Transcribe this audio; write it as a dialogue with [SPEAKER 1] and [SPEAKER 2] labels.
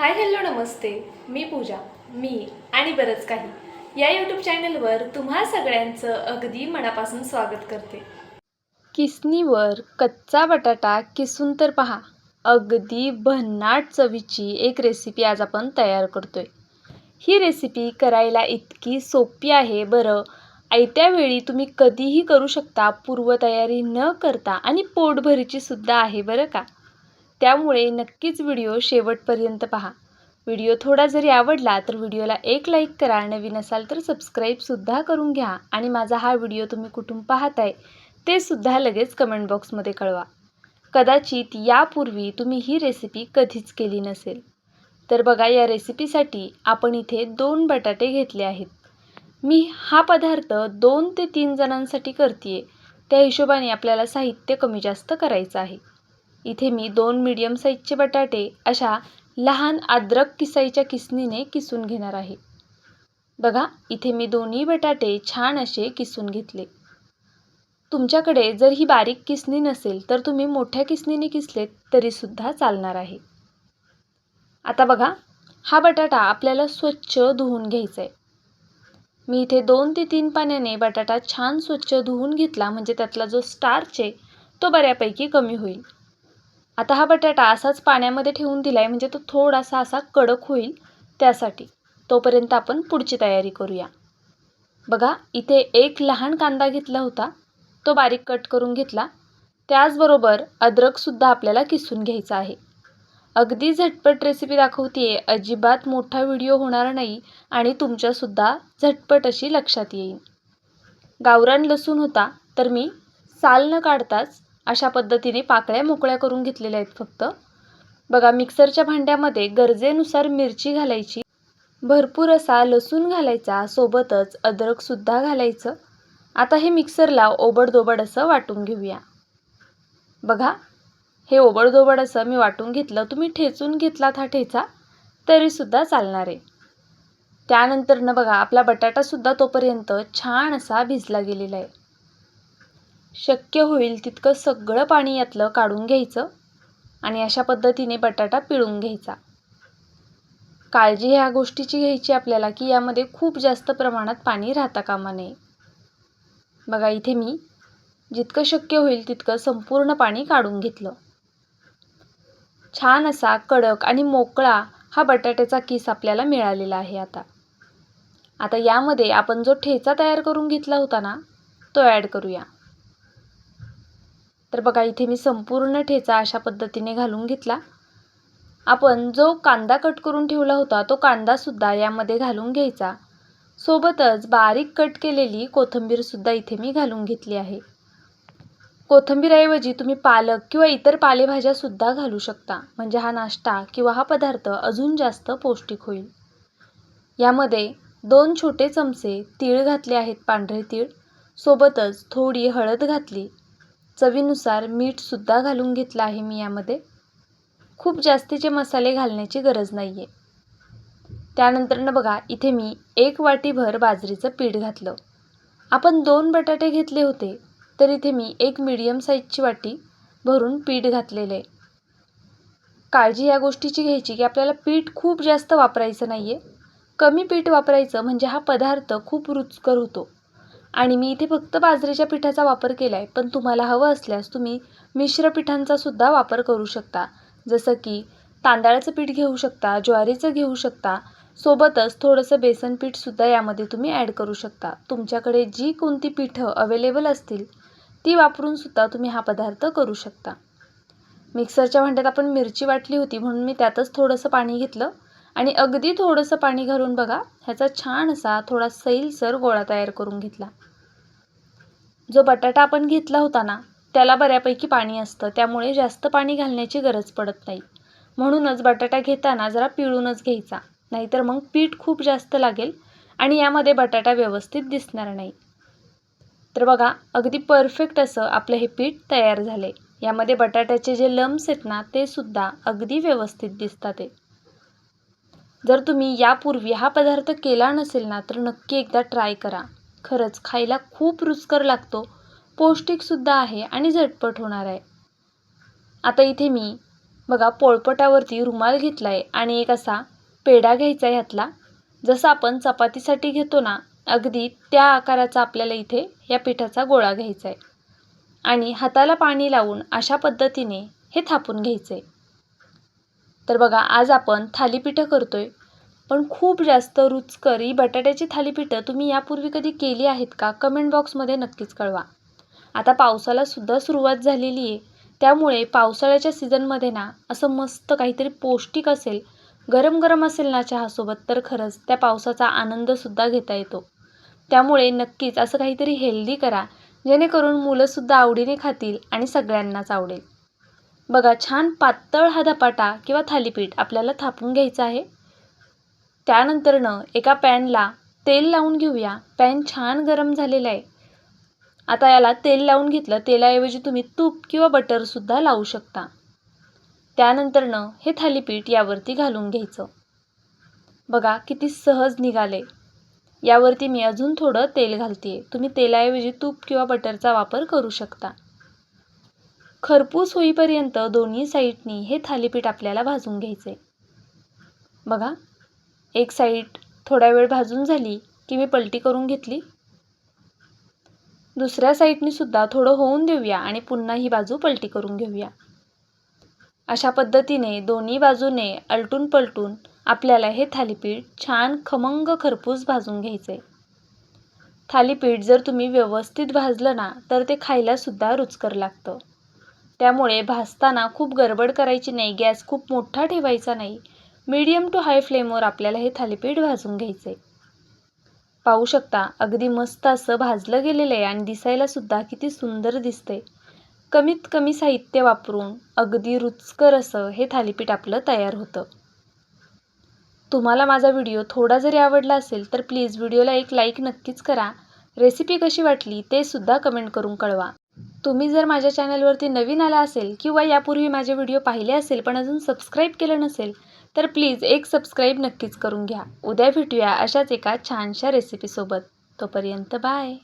[SPEAKER 1] Hi hello नमस्ते. मी पूजा मी आणि बरंच काही. या यूट्यूब चॅनलवर तुम्हा सगळ्यांचं अगदी मनापासून स्वागत करते.
[SPEAKER 2] किसनीवर कच्चा बटाटा किसून तर पहा. अगदी भन्नाट चवीची एक रेसिपी आज आपण तयार करतोय. ही रेसिपी करायला इतकी सोपी आहे बरं. आयत्या वेळी तुम्ही कधीही करू शकता पूर्वतयारी न करता आणि पोटभरीची सुद्धा आहे बरं का? त्यामुळे नक्कीच व्हिडिओ शेवटपर्यंत पहा. व्हिडिओ थोडा जरी आवडला तर व्हिडिओला एक लाईक करा. नवीन असाल तर सबस्क्राईबसुद्धा करून घ्या. आणि माझा हा व्हिडिओ तुम्ही कुठून पाहताय ते सुद्धा लगेच कमेंट बॉक्समध्ये कळवा. कदाचित यापूर्वी तुम्ही ही रेसिपी कधीच केली नसेल. तर बघा या रेसिपीसाठी आपण इथे दोन बटाटे घेतले आहेत. मी हा पदार्थ दोन ते तीन जणांसाठी करते त्या हिशोबाने आपल्याला साहित्य कमी जास्त करायचं आहे. इथे मी दोन मीडियम साईजचे बटाटे अशा लहान अद्रक किसाईच्या किसनीने किसून घेणार आहे. बघा इथे मी दोन्ही बटाटे छान असे किसून घेतले. तुमच्याकडे जर ही बारीक किसणी नसेल तर तुम्ही मोठ्या किसनीने किसलेत तरीसुद्धा चालणार आहे. आता बघा हा बटाटा आपल्याला स्वच्छ धुवून घ्यायचा आहे मी इथे दोन ते तीन पाण्याने बटाटा छान स्वच्छ धुवून घेतला म्हणजे त्यातला जो स्टार्च आहे तो बऱ्यापैकी कमी होईल. आता हा बटाटा असाच पाण्यामध्ये ठेवून दिला आहे म्हणजे तो थोडासा असा कडक होईल त्यासाठी. तोपर्यंत आपण पुढची तयारी करूया. बघा इथे एक लहान कांदा घेतला होता. तो बारीक कट करून घेतला. त्याचबरोबर अद्रकसुद्धा आपल्याला किसून घ्यायचा आहे. अगदी झटपट रेसिपी दाखवते आहे अजिबात मोठा व्हिडिओ होणार नाही आणि तुमच्यासुद्धा झटपट अशी लक्षात येईल. गावरान लसूण होता तर मी साल न काढताच अशा पद्धतीने पाकळ्या मोकळ्या करून घेतलेल्या आहेत फक्त. बघा मिक्सरच्या भांड्यामध्ये गरजेनुसार मिरची घालायची. भरपूर असा लसूण घालायचा सोबतच अद्रकसुद्धा घालायचं. आता हे मिक्सरला ओबडदोबड असं वाटून घेऊया. बघा हे ओबडदोबड असं मी वाटून घेतलं. तुम्ही ठेचून घेतलात हा ठेचा तरीसुद्धा चालणार आहे. त्यानंतरनं बघा आपला बटाटासुद्धा तोपर्यंत छान असा भिजला गेलेला आहे. शक्य होईल तितकं सगळं पाणी यातलं काढून घ्यायचं आणि अशा पद्धतीने बटाटा पिळून घ्यायचा. काळजी ह्या गोष्टीची घ्यायची आपल्याला की यामध्ये खूप जास्त प्रमाणात पाणी राहता कामा नये. बघा इथे मी जितकं शक्य होईल तितकं संपूर्ण पाणी काढून घेतलं. छान असा कडक आणि मोकळा हा बटाट्याचा किस आपल्याला मिळालेला आहे आता. आता यामध्ये आपण जो ठेचा तयार करून घेतला होता ना तो ॲड करूया. तर बघा इथे मी संपूर्ण ठेचा अशा पद्धतीने घालून घेतला. आपण जो कांदा कट करून ठेवला होता तो कांदासुद्धा यामध्ये घालून घ्यायचा. सोबतच बारीक कट केलेली कोथिंबीरसुद्धा इथे मी घालून घेतली आहे. कोथिंबीरऐवजी तुम्ही पालक किंवा इतर पालेभाज्यासुद्धा घालू शकता. म्हणजे हा नाश्ता किंवा हा पदार्थ अजून जास्त पौष्टिक होईल. यामध्ये दोन छोटे चमचे तीळ घातले आहेत पांढरे तीळ. सोबतच थोडी हळद घातली. चवीनुसार मीठसुद्धा घालून घेतलं आहे मी यामध्ये. खूप जास्तीचे मसाले घालण्याची गरज नाही आहे त्यानंतरनं बघा इथे मी एक वाटीभर बाजरीचं पीठ घातलं. आपण दोन बटाटे घेतले होते तर इथे मी एक मीडियम साईजची वाटी भरून पीठ घातलेलं. आहे काळजी या गोष्टीची घ्यायची की आपल्याला पीठ खूप जास्त वापरायचं नाही आहे कमी पीठ वापरायचं म्हणजे हा पदार्थ खूप रुचकर होतो. आणि मी इथे फक्त बाजरीच्या पिठाचा वापर केला आहे पण तुम्हाला हवं असल्यास तुम्ही मिश्र पिठांचा सुद्धा वापर करू शकता. जसं की तांदळाचं पीठ घेऊ शकता ज्वारीचं घेऊ शकता. सोबतच थोडंसं बेसन पीठसुद्धा यामध्ये तुम्ही ॲड करू शकता. तुमच्याकडे जी कोणती पिठं अवेलेबल असतील ती वापरून सुद्धा तुम्ही हा पदार्थ करू शकता. मिक्सरच्या भांड्यात आपण मिरची वाटली होती म्हणून मी त्यातच थोडंसं पाणी घेतलं. आणि अगदी थोडंसं पाणी घालून बघा ह्याचा छान असा थोडा सैलसर गोळा तयार करून घेतला. जो बटाटा आपण घेतला होता ना त्याला बऱ्यापैकी पाणी असतं त्यामुळे जास्त पाणी घालण्याची गरज पडत नाही. म्हणूनच बटाटा घेताना जरा पिळूनच घ्यायचा नाहीतर मग पीठ खूप जास्त लागेल आणि यामध्ये बटाटा व्यवस्थित दिसणार नाही. तर बघा अगदी परफेक्ट असं आपलं हे पीठ तयार झाले यामध्ये बटाट्याचे जे लम्स आहेत ना ते सुद्धा अगदी व्यवस्थित दिसतात ते जर तुम्ही यापूर्वी हा पदार्थ केला नसेल ना तर नक्की एकदा ट्राय करा. खरंच खायला खूप रुचकर लागतो. पौष्टिकसुद्धा आहे आणि झटपट होणार आहे. आता इथे मी बघा पोळपटावरती रुमाल घेतला आहे आणि एक असा पेढा घ्यायचा आहे ह्यातला. जसं आपण चपातीसाठी घेतो ना अगदी त्या आकाराचा आपल्याला इथे या पिठाचा गोळा घ्यायचा आहे आणि हाताला पाणी लावून अशा पद्धतीने हे थापून घ्यायचं आहे तर बघा आज आपण थालीपीठं करतो आहे पण खूप जास्त रुचकर ही बटाट्याची थालीपीठं तुम्ही यापूर्वी कधी केली आहेत का? कमेंट बॉक्समध्ये नक्कीच कळवा. आता पावसालासुद्धा सुरुवात झालेली आहे. त्यामुळे पावसाळ्याच्या सीझनमध्ये ना असं मस्त काहीतरी पौष्टिक असेल गरम गरम असेल ना चहासोबत तर खरंच त्या पावसाचा आनंदसुद्धा घेता येतो. त्यामुळे नक्कीच असं काहीतरी हेल्दी करा जेणेकरून मुलंसुद्धा आवडीने खातील आणि सगळ्यांनाच आवडेल. बघा छान पातळ हा धपाटा किंवा थालीपीठ आपल्याला थापून घ्यायचा आहे. त्यानंतरनं एका पॅनला तेल लावून घेऊया. पॅन छान गरम झालेला आहे. आता याला तेल लावून घेतलं. तेलाऐवजी तुम्ही तूप किंवा बटरसुद्धा लावू शकता. त्यानंतरनं हे थालीपीठ यावरती घालून घ्यायचं. बघा किती सहज निघाले. यावरती मी अजून थोडं तेल घालते तुम्ही तेलाऐवजी तूप किंवा बटरचा वापर करू शकता. खरपूस होईपर्यंत दोन्ही साईडनी हे थालीपीठ आपल्याला भाजून घ्यायचे बघा एक साईड थोडा वेळ भाजून झाली की मी पलटी करून घेतली. दुसऱ्या साईडनी सुद्धा थोडं होऊन देऊया आणि पुन्हा ही बाजू पलटी करून घेऊया. अशा पद्धतीने दोन्ही बाजूने अलटून पलटून आपल्याला हे थालीपीठ छान खमंग खरपूस भाजून घ्यायचे थालीपीठ जर तुम्ही व्यवस्थित भाजलं ना तर ते खायलासुद्धा रुचकर लागतं. त्यामुळे भाजताना खूप गडबड करायची नाही गॅस खूप मोठा ठेवायचा नाही. मीडियम टू हाय फ्लेमवर आपल्याला हे थालीपीठ भाजून घ्यायचे पाहू शकता अगदी मस्त असं भाजलं गेलेलं आहे आणि दिसायलासुद्धा किती सुंदर दिसते कमीत कमी साहित्य वापरून अगदी रुचकर असं हे थालीपीठ आपलं तयार होतं. तुम्हाला माझा व्हिडिओ थोडा जरी आवडला असेल तर प्लीज व्हिडिओला एक लाईक नक्कीच करा. रेसिपी कशी वाटली ते सुद्धा कमेंट करून कळवा. तुम्ही जर माझ्या चॅनलवरती नवीन आला असेल किंवा यापूर्वी माझे व्हिडिओ पाहिले असेल पण अजून सबस्क्राईब केलं नसेल तर प्लीज एक सबस्क्राईब नक्कीच करून घ्या. उद्या भेटूया अशाच एका छानशा रेसिपीसोबत तोपर्यंत बाय